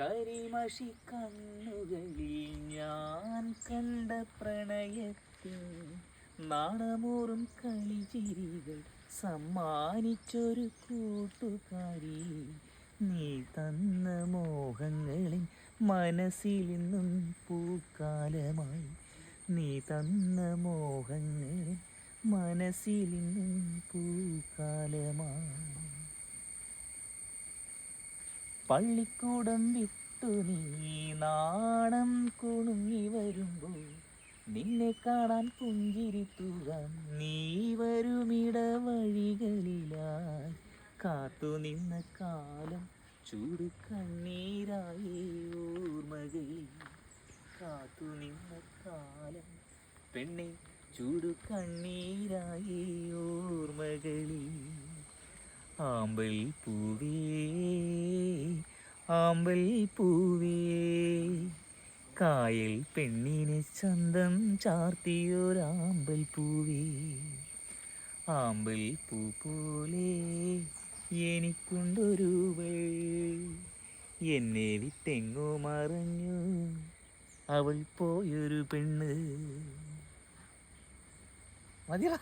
കരിമഷി കണ്ണുകളിൽ ഞാൻ കണ്ട പ്രണയത്തിൻ നാണമൂറും കളിചിരികൾ സമ്മാനിച്ചൊരു കൂട്ടുകാരി. നീ തന്ന മോഹങ്ങളിൽ മനസ്സിൽ നിന്നും പൂക്കാലമായി. നീ തന്ന മോഹങ്ങളിൽ മനസ്സിൽ നിന്നും പൂക്കാലമായി. പള്ളിക്കൂടം വിട്ടു നീ നാണം കുണുങ്ങി വരുമ്പോൾ നിന്നെ കാണാൻ പുഞ്ചിരിത്തുക നീ വരുമിട വഴികളിലായി കാത്തു നിന്ന കാലം ചൂട് കണ്ണീരായി ഓർമ്മകളിൽ. കാത്തു നിന്ന കാലം പെണ്ണെ ചൂട് കണ്ണീരായി ഓർമ്മകളിൽ. ആമ്പൽ പൂവേ ആമ്പൽ പൂവേ കായൽ പെണ്ണിന് ചന്തം ചാർത്തിയൊരാമ്പൽ പൂവേ ആമ്പൽ പൂ പോലെ എനിക്കുണ്ടൊരുവൾ എന്നെ വിട്ടെങ്ങോ മറഞ്ഞു അവൾ പോയൊരു പെണ്ണ്. മതിയാ